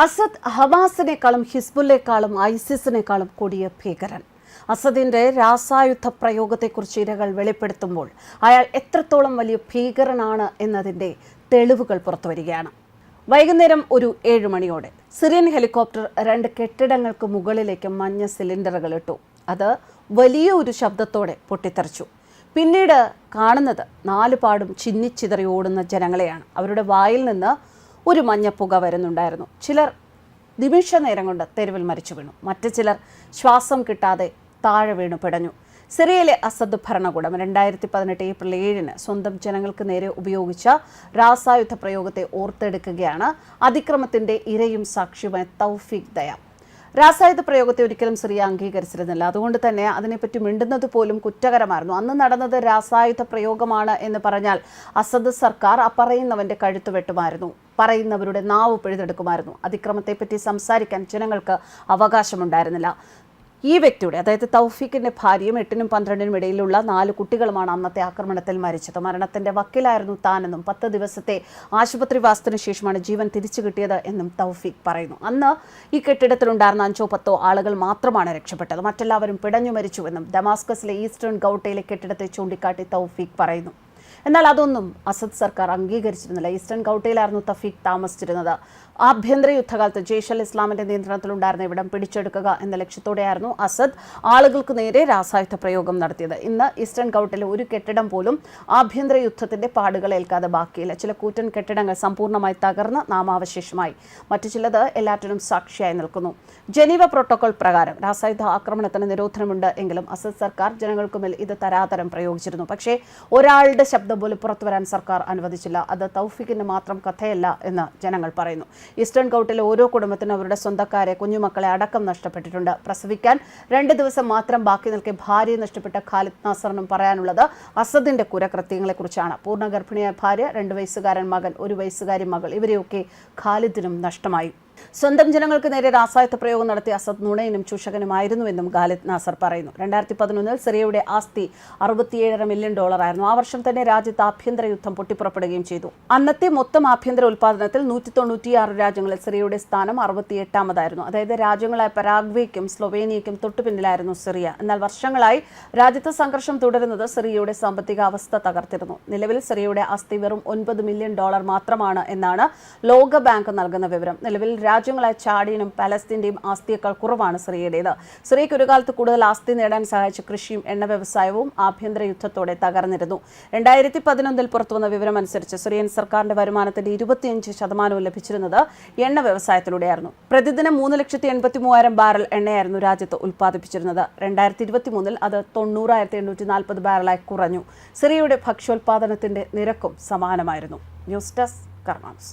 Asad ഹമാസിനേക്കാളും ഹിസ്ബുല്ലേക്കാളും ഐസിസിനേക്കാളും കൂടിയ ഭീകരൻ. അസദിന്റെ രാസായുധ പ്രയോഗത്തെക്കുറിച്ച് ഇരകൾ വെളിപ്പെടുത്തുമ്പോൾ അയാൾ എത്രത്തോളം വലിയ ഭീകരനാണ് എന്നതിന്റെ തെളിവുകൾ പുറത്തുവരികയാണ്. വൈകുന്നേരം ഒരു ഏഴ് മണിയോടെ സിറിയൻ ഹെലികോപ്റ്റർ രണ്ട് കെട്ടിടങ്ങൾക്ക് മുകളിലേക്ക് മഞ്ഞ സിലിണ്ടറുകൾ ഇട്ടു. അത് വലിയ ഒരു ശബ്ദത്തോടെ പൊട്ടിത്തെറിച്ചു. പിന്നീട് കാണുന്നത് നാലുപാടും ചിന്നിച്ചിതറി ഓടുന്ന ജനങ്ങളെയാണ്. അവരുടെ വായിൽ നിന്ന് ഒരു മഞ്ഞപ്പുക വരുന്നുണ്ടായിരുന്നു. ചിലർ നിമിഷ നേരം കൊണ്ട് തെരുവിൽ മരിച്ചു വീണു. മറ്റു ചിലർ ശ്വാസം കിട്ടാതെ താഴെ വീണു പിടഞ്ഞു. സിറിയയിലെ അസദ് ഭരണകൂടം രണ്ടായിരത്തി പതിനെട്ട് ഏപ്രിൽ ഏഴിന് സ്വന്തം ജനങ്ങൾക്ക് നേരെ ഉപയോഗിച്ച രാസായുധ പ്രയോഗത്തെ ഓർത്തെടുക്കുകയാണ്. അതിക്രമത്തിന്റെ ഇരയും സാക്ഷിയുമായ തൗഫീഖ് ദയ രാസായുധ പ്രയോഗത്തെ ഒരിക്കലും സിറിയ അംഗീകരിച്ചിരുന്നില്ല. അതുകൊണ്ട് തന്നെ അതിനെപ്പറ്റി മിണ്ടുന്നത് പോലും കുറ്റകരമായിരുന്നു. അന്ന് നടന്നത് രാസായുധ പ്രയോഗമാണ് എന്ന് പറഞ്ഞാൽ അസദ് സർക്കാർ അപ്പറയുന്നവന്റെ പറയുന്നവന്റെ കഴുത്ത് വെട്ടുമായിരുന്നു. പറയുന്നവരുടെ നാവ് പിഴുതെടുക്കുമായിരുന്നു. അതിക്രമത്തെപ്പറ്റി സംസാരിക്കാൻ ജനങ്ങൾക്ക് അവകാശമുണ്ടായിരുന്നില്ല. ഈ വ്യക്തിയുടെ അതായത് തൗഫീഖിന്റെ ഭാര്യയും എട്ടിനും പന്ത്രണ്ടിനും ഇടയിലുള്ള നാല് കുട്ടികളുമാണ് അന്നത്തെ ആക്രമണത്തിൽ മരിച്ചത്. മരണത്തിന്റെ വക്കിലായിരുന്നു താനെന്നും പത്ത് ദിവസത്തെ ആശുപത്രി ആശുപത്രിവാസത്തിനു ശേഷമാണ് ജീവൻ തിരിച്ചു കിട്ടിയത് എന്നും തൗഫീഖ് പറയുന്നു. അന്ന് ഈ കെട്ടിടത്തിലുണ്ടായിരുന്ന അഞ്ചോ പത്തോ ആളുകൾ മാത്രമാണ് രക്ഷപ്പെട്ടത്. മറ്റെല്ലാവരും പിടഞ്ഞു മരിച്ചുവെന്നും ഡമാസ്കസിലെ ഈസ്റ്റേൺ ഗൗട്ടയിലെ കെട്ടിടത്തെ ചൂണ്ടിക്കാട്ടി തൗഫീഖ് പറയുന്നു. എന്നാൽ അതൊന്നും അസദ് സർക്കാർ അംഗീകരിച്ചിരുന്നില്ല. ഈസ്റ്റേൺ ഗൗട്ടയിലായിരുന്നു തഫീഖ് താമസിച്ചിരുന്നത്. ആഭ്യന്തര യുദ്ധകാലത്ത് ജെയ്ഷൽ ഇസ്ലാമിന്റെ നിയന്ത്രണത്തിലുണ്ടായിരുന്ന ഇവിടം പിടിച്ചെടുക്കുക എന്ന ലക്ഷ്യത്തോടെയായിരുന്നു അസദ് ആളുകൾക്ക് നേരെ രാസായുധ പ്രയോഗം നടത്തിയത്. ഇന്ന് ഈസ്റ്റേൺ ഗൗട്ടിലെ ഒരു കെട്ടിടം പോലും ആഭ്യന്തര യുദ്ധത്തിന്റെ പാടുകൾ ഏൽക്കാതെ ബാക്കിയില്ല. ചില കൂറ്റൻ കെട്ടിടങ്ങൾ സമ്പൂർണമായി തകർന്ന് നാമാവശേഷമായി. മറ്റു ചിലത് എല്ലാറ്റിനും സാക്ഷിയായി നിൽക്കുന്നു. ജനീവ പ്രോട്ടോകോൾ പ്രകാരം രാസായുധ ആക്രമണത്തിന് നിരോധനമുണ്ട് എങ്കിലും അസദ് സർക്കാർ ജനങ്ങൾക്കുമേൽ ഇത് തരാതരം പ്രയോഗിച്ചിരുന്നു. പക്ഷേ ഒരാളുടെ ശബ്ദം പോലും പുറത്തു വരാൻ സർക്കാർ അനുവദിച്ചില്ല. അത് തൗഫിക്കിന് മാത്രം കഥയല്ല എന്ന് ജനങ്ങൾ പറയുന്നു. ഈസ്റ്റേൺ ഗൗട്ടിലെ ഓരോ കുടുംബത്തിനും അവരുടെ സ്വന്തക്കാരെ കുഞ്ഞുമക്കളെ അടക്കം നഷ്ടപ്പെട്ടിട്ടുണ്ട്. പ്രസവിക്കാൻ രണ്ട് ദിവസം മാത്രം ബാക്കി നിൽക്കെ ഭാര്യയെ നഷ്ടപ്പെട്ട ഖാലിദ് നാസറിനും പറയാനുള്ളത് അസദിന്റെ കുരകൃത്യങ്ങളെക്കുറിച്ചാണ്. പൂർണ ഗർഭിണിയായ ഭാര്യ രണ്ട് വയസ്സുകാരൻ മകൻ ഒരു വയസ്സുകാരി മകൾ ഇവരെയൊക്കെ ഖാലിദിനും നഷ്ടമായി. സ്വന്തം ജനങ്ങൾക്ക് നേരെ രാസായുധ പ്രയോഗം നടത്തിയ അസദ് നുണയനും ചൂഷകനുമായിരുന്നുവെന്നും ഖാലിദ് നാസർ പറയുന്നു. രണ്ടായിരത്തി പതിനൊന്നിൽ സിറിയയുടെ ആസ്തി അറുപത്തിയേഴര മില്യൺ ഡോളറായിരുന്നു. ആ വർഷം തന്നെ രാജ്യത്ത് ആഭ്യന്തര യുദ്ധം പൊട്ടിപ്പുറപ്പെടുകയും ചെയ്തു. അന്നത്തെ മൊത്തം ആഭ്യന്തര ഉൽപ്പാദനത്തിൽ നൂറ്റി തൊണ്ണൂറ്റിയാറ് രാജ്യങ്ങളിൽ സിറിയയുടെ സ്ഥാനം അറുപത്തിയെട്ടാമതായിരുന്നു. അതായത് രാജ്യങ്ങളായ പരാഗ്വേക്കും സ്ലൊവേനിയയ്ക്കും തൊട്ടുപിന്നിലായിരുന്നു സിറിയ. എന്നാൽ വർഷങ്ങളായി രാജ്യത്ത് സംഘർഷം തുടരുന്നത് സിറിയയുടെ സാമ്പത്തിക അവസ്ഥ തകർത്തിരുന്നു. നിലവിൽ സിറിയയുടെ ആസ്തി വെറും ഒൻപത് മില്യൺ ഡോളർ മാത്രമാണ് എന്നാണ് ലോകബാങ്ക് നൽകുന്ന വിവരം. നിലവിൽ രാജ്യങ്ങളായ ചാഡിയനും പലസ്തീന്റെയും ആസ്തിയേക്കാൾ കുറവാണ് സിറിയയുടേത്. സിറിയയ്ക്ക് ഒരു കാലത്ത് കൂടുതൽ ആസ്തി നേടാൻ സഹായിച്ച കൃഷിയും എണ്ണ വ്യവസായവും ആഭ്യന്തര യുദ്ധത്തോടെ തകർന്നിരുന്നു. രണ്ടായിരത്തി പതിനൊന്നിൽ പുറത്തുവന്ന വിവരമനുസരിച്ച് സിറിയൻ സർക്കാരിന്റെ വരുമാനത്തിന്റെ ഇരുപത്തിയഞ്ച് ശതമാനവും ലഭിച്ചിരുന്നത് എണ്ണ വ്യവസായത്തിലൂടെയായിരുന്നു. പ്രതിദിനം മൂന്ന് ലക്ഷത്തി എൺപത്തി മൂവായിരം ബാരൽ എണ്ണയായിരുന്നു രാജ്യത്ത് ഉൽപ്പാദിപ്പിച്ചിരുന്നത്. രണ്ടായിരത്തി ഇരുപത്തി മൂന്നിൽ അത് തൊണ്ണൂറായിരത്തി എണ്ണൂറ്റി നാൽപ്പത് ബാരലായി കുറഞ്ഞു. സിറിയയുടെ ഭക്ഷ്യോൽപാദനത്തിന്റെ നിരക്കും സമാനമായിരുന്നു. News desk കർമാൻസ്